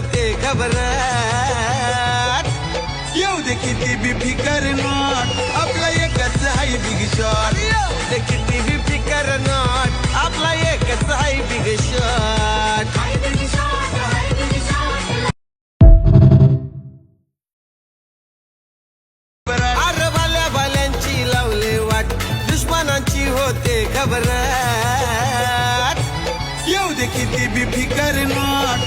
घबराट येऊ दे किती बी फिकर नॉट। आपला एकच हाय बिग शॉट दे किती बी फिकर नॉट। आपला एकच हाय बिग शॉट दुश्मनांची होते घबराट येऊ दे किती बी फिकर नॉट।